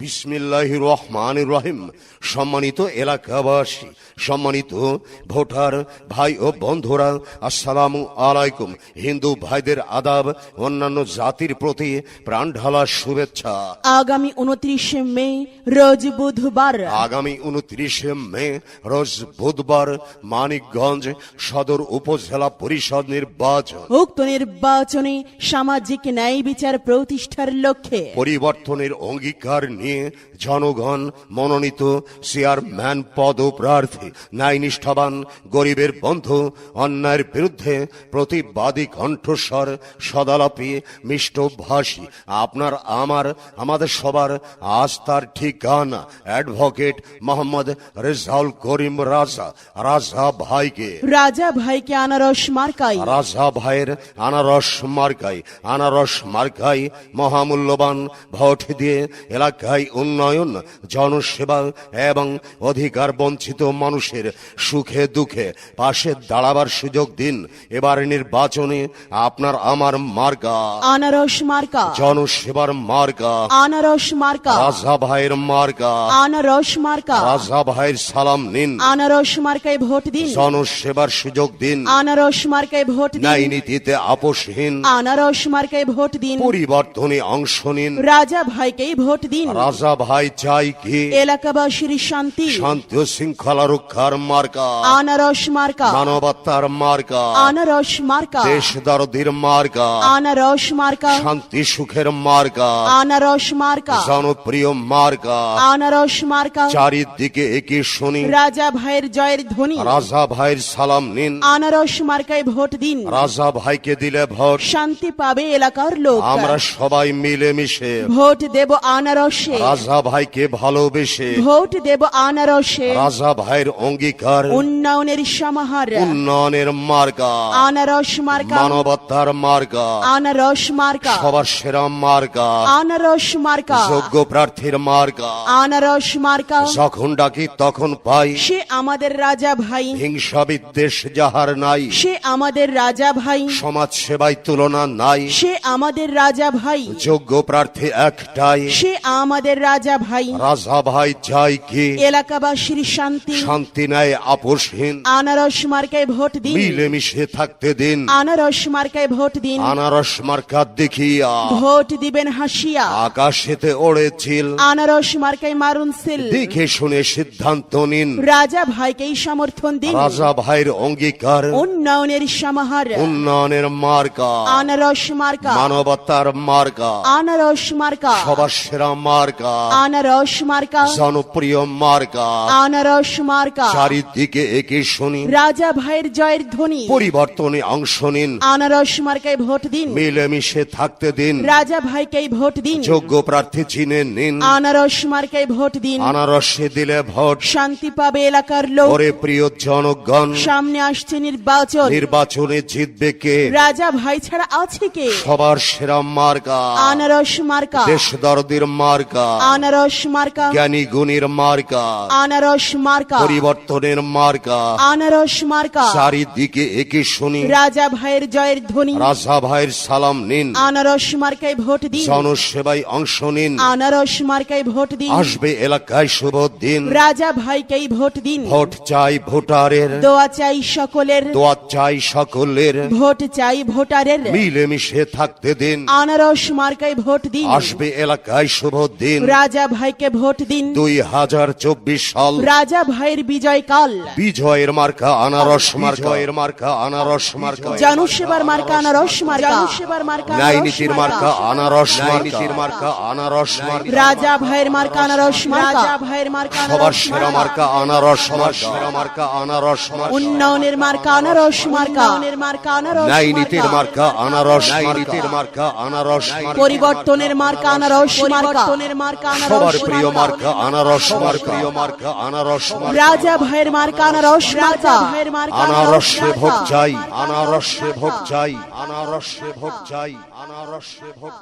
বিসমিল্লাহ রহমান রহিম। সম্মানিত এলাকাবাসী সম্মানিত ভোটার ভাই ও বন্ধুরা আসসালামু আলাইকুম। হিন্দু ভাইদের আদাব অন্যান্য জাতির প্রতি প্রাণ ঢালা শুভেচ্ছা। আগামী উনত্রিশে মে রোজ বুধবার। আগামী উনত্রিশে মে রোজ বুধবার মানিকগঞ্জ সদর উপজেলা পরিষদ নির্বাচন। উক্ত নির্বাচনে সামাজিক ন্যায় বিচার প্রতিষ্ঠার লক্ষ্যে পরিবর্তনের অঙ্গীকার নিয়ে জনগণ মনোনীত চেয়ারম্যান পদপ্রার্থী ন্যায় নিষ্ঠাবান গরিবের বন্ধু অন্যায়ের বিরুদ্ধে প্রতিবাদী কণ্ঠস্বর সদালাপি মিষ্টভাষী। আপনার আমার আমাদের সবার আস্থার ঠিকানা অ্যাডভোকেট মোহাম্মদ রেজাউল করিম রাজা রাজা ভাইকে। রাজা ভাইকে আনারস মার্কাই রাজা ভাইয়ের আনারস মার্কাই আনারস মার্কাই মহামূল্যবান ভোট দিয়ে এলাকায় উন্নয়ন জনসেবা এবং অধিকার বঞ্চিত মানুষের সুখে দুঃখে পাশে দাঁড়াবার সুযোগ দিন। এবার নির্বাচনে আপনার আমার মার্কা। আনারস মার্কা। জনসেবার মার্কা। আনারস মার্কা। রাজা ভাইয়ের মার্কা। আনারস মার্কা। রাজা ভাইয়ের সালাম নিন। আনারস মার্কায় ভোট দিন। জনসেবার সুযোগ দিন। আনারস মার্কায় ভোট দিন। ন্যায় নীতিতে আপোষহীন। আনারস মার্কায় ভোট দিন। পরিবর্তনে অংশ নিন। রাজা ভাইকেই ভোট দিন। রাজা ভাই চাই কি? এলাকাবাসীর শান্তি। শান্তি শৃঙ্খলা রক্ষার মার্কা। আনারস মার্কা। মানবতার মার্কা। আনারস মার্কা। দেশ দরদির মার্কা। আনারস মার্কা। শান্তি সুখের মার্কা। আনারস মার্কা। জনপ্রিয় মার্কা। আনারস মার্কা। চারিদিকে একই শুনি। রাজা ভাইয়ের জয়ের ধ্বনি। রাজা ভাইয়ের সালাম নিন। আনারস মার্কায় ভোট দিন। রাজা ভাইকে দিলে ভোট। শান্তি পাবে এলাকার লোক। আমরা সবাই মিলেমিশে। ভোট দেব আনারসে। রাজা ভাইকে ভালোবেসে ভোট দেব আনারসে রাজা ভাইয়ের অঙ্গীকার উন্নয়নের সমাহার উন্নয়নের মার্কা আনারস মার্কা মানবতার মার্কা আনারস মার্কা সবার সেরা মার্কা আনারস মার্কা যোগ্য প্রার্থীর মার্কা আনারস মার্কা যখন ডাকি তখন পাই সে আমাদের রাজা ভাই। হিংসা বিদ্বেষ যাহার নাই সে আমাদের রাজা ভাই। সমাজ সেবায় তুলনা নাই সে আমাদের রাজা ভাই। যোগ্য প্রার্থী একটাই। সে আমাদের রাজা ভাই রাজা ভাই চাই কি এলাকাবাসীর শান্তি শান্তি নাই আপোষহীন। আনারস মার্কায় ভোট দিন। মিলেমিশে থাকতে দিন। আনারস মার্কায় ভোট দিন। আনারস মার্কা দেখিয়া ভোট দিবেন হাসিয়া। আকাশেতে ওড়েছিল আনারস মার্কায় মারুন সিল। দেখে শুনে সিদ্ধান্ত নিন। রাজা ভাইকেই সমর্থন দিন। রাজা ভাইয়ের অঙ্গীকার। উন্নয়নের সমাহার। উন্নয়নের মার্কা। আনারস মার্কা। মানবতার মার্কা। আনারস মার্কা। সবার সেরা মার্কা। আনারস মার্কা জনপ্রিয় মার্কা আনারস মার্কা চারিদিকে একে শুনি রাজা ভাইয়ের জয়ের ধ্বনি। পরিবর্তনে অংশ নিন। আনারস মার্কায় ভোট দিন। মিলেমিশে থাকতে দিন। রাজা ভাইকেই ভোট দিন। যোগ্য প্রার্থী চিনে নিন। আনারস মার্কায় ভোট দিন। আনারসে দিলে ভোট। শান্তি পাবে এলাকার লোক। ওরে প্রিয় জনগণ। সামনে আসছে নির্বাচন। নির্বাচনে জিতবে কে? রাজা ভাই ছাড়া আছে কে? সবার সেরা মার্কা আনারস মার্কা দেশ দরদির মার্কা আনারস মার্কা। জ্ঞানী গুণীর মার্কা। আনারস মার্কা। পরিবর্তনের মার্কা। আনারস মার্কা। চারিদিকে একে শুনি। রাজা ভাইয়ের জয়ের ধ্বনি। রাজা ভাইয়ের সালাম নিন। আনারস মার্কায় ভোট দিন। জনসেবায় অংশ নিন। আনারস মার্কায় ভোট দিন। আসবে এলাকায় শুভ দিন। রাজা ভাইকেই ভোট দিন। ভোট চাই ভোটারের। দোয়া চাই সকলের। দোয়া চাই সকলের। ভোট চাই ভোটারের। মিলেমিশে থাকতে দিন। আনারস মার্কায় ভোট দিন। আসবে এলাকায় শুভ দিন। রাজা ভাইকে ভোট দিন দুই হাজার চব্বিশ সাল রাজা ভাইয়ের বিজয় কাল বিজয়ের মার্কা আনারস মার্কা এর মার্কা আনারস মার্কা জনসেবার মার্কা আনারস মার্কা জনসেবার মার্কা ন্যায় নীতির মার্কা আনারস নীতির মার্কা আনারস মার্কা রাজা ভাইয়ের মার্কা আনারস মার্কা রাজা ভাইয়ের মার্কা সবার আনারস সেরা মার্কা আনারস মার্কা সেরা মার্কা আনারস মার্কা উন্নয়নের মার্কা আনারস মার্কা উন্নয়নের মার্কা আনারস ন্যায় নীতির মার্কা। মার্কা আনারস নীতির মার্কা আনারস মার্কা পরিবর্তনের মার্কা আনারস পরিবর্তনের মার্কা আনারস সবার প্রিয় মার্কা। আনারস মার্কা প্রিয় মার্কা আনারস মার্কা। রাজা ভাইয়ের মার্কা আনারস মার্কা। ভাইয়ের মার্কা আনারসে ভোগ চাই আনারসে ভোগ চাই আনারসে ভোগ চাই আনারসে ভোগ